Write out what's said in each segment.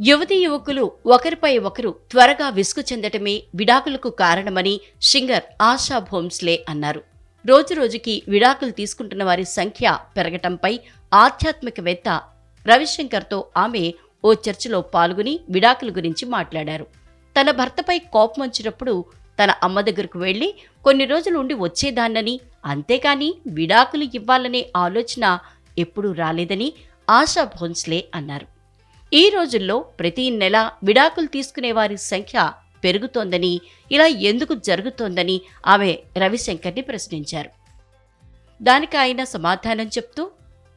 యువతీ యువకులు ఒకరిపై ఒకరు త్వరగా విసుగు చెందటమే విడాకులకు కారణమని సింగర్ ఆశా భోంస్లే అన్నారు. రోజురోజుకి విడాకులు తీసుకుంటున్న వారి సంఖ్య పెరగటంపై ఆధ్యాత్మికవేత్త రవిశంకర్తో ఆమె ఓ చర్చలో పాల్గొని విడాకుల గురించి మాట్లాడారు. తన భర్తపై కోపం వచ్చినప్పుడు తన అమ్మ దగ్గరకు వెళ్ళి కొన్ని రోజులు ఉండి వచ్చేదాన్నని అంతేకాని విడాకులు ఇవ్వాలనే ఆలోచన ఎప్పుడూ రాలేదని ఆశా భోన్స్లే అన్నారు. ఈ రోజుల్లో ప్రతి నెల విడాకులు తీసుకునే వారి సంఖ్య పెరుగుతోందని ఇలా ఎందుకు జరుగుతోందని ఆమె రవిశంకర్ని ప్రశ్నించారు. దానికి ఆయన సమాధానం చెప్తూ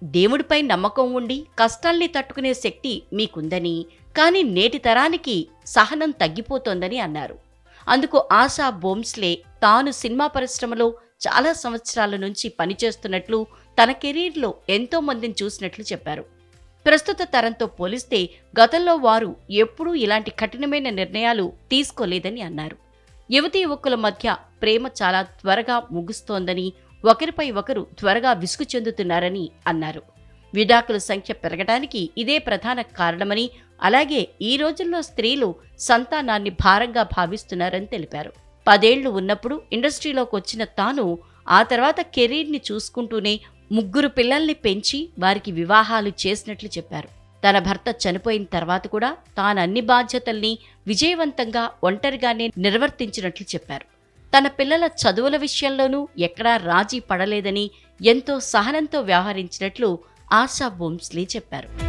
దేవుడిపై నమ్మకం ఉండి కష్టాల్ని తట్టుకునే శక్తి మీకుందని కానీ నేటి తరానికి సహనం తగ్గిపోతోందని అన్నారు. అందుకు ఆశా బోమ్స్లే తాను సినిమా పరిశ్రమలో చాలా సంవత్సరాల నుంచి పనిచేస్తున్నట్లు తన కెరీర్లో ఎంతో మందిని చూసినట్లు చెప్పారు. ప్రస్తుత తరంతో పోలిస్తే గతంలో వారు ఎప్పుడూ ఇలాంటి కఠినమైన నిర్ణయాలు తీసుకోలేదని అన్నారు. యువతీ యువకుల మధ్య ప్రేమ చాలా త్వరగా ముగుస్తోందని ఒకరిపై ఒకరు త్వరగా విసుగు చెందుతున్నారని అన్నారు. విడాకుల సంఖ్య పెరగడానికి ఇదే ప్రధాన కారణమని అలాగే ఈ రోజుల్లో స్త్రీలు సంతానాన్ని భారంగా భావిస్తున్నారని తెలిపారు. పదేళ్ళు ఉన్నప్పుడు ఇండస్ట్రీలోకి వచ్చిన తాను ఆ తర్వాత కెరీర్ని చూసుకుంటూనే ముగ్గురు పిల్లల్ని పెంచి వారికి వివాహాలు చేసినట్లు చెప్పారు. తన భర్త చనిపోయిన తర్వాత కూడా తాను అన్ని బాధ్యతల్ని విజయవంతంగా ఒంటరిగానే నిర్వర్తించినట్లు చెప్పారు. తన పిల్లల చదువుల విషయంలోనూ ఎక్కడా రాజీ పడలేదని ఎంతో సహనంతో వ్యవహరించినట్లు ఆశా బోమ్స్లీ చెప్పారు.